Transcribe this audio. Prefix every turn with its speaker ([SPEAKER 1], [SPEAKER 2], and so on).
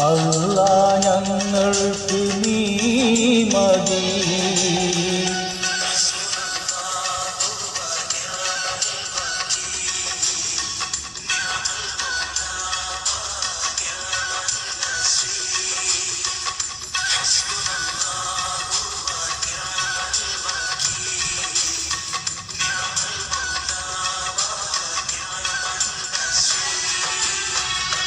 [SPEAKER 1] അല്ല ഞങ്ങൾക്ക് നീ മതി.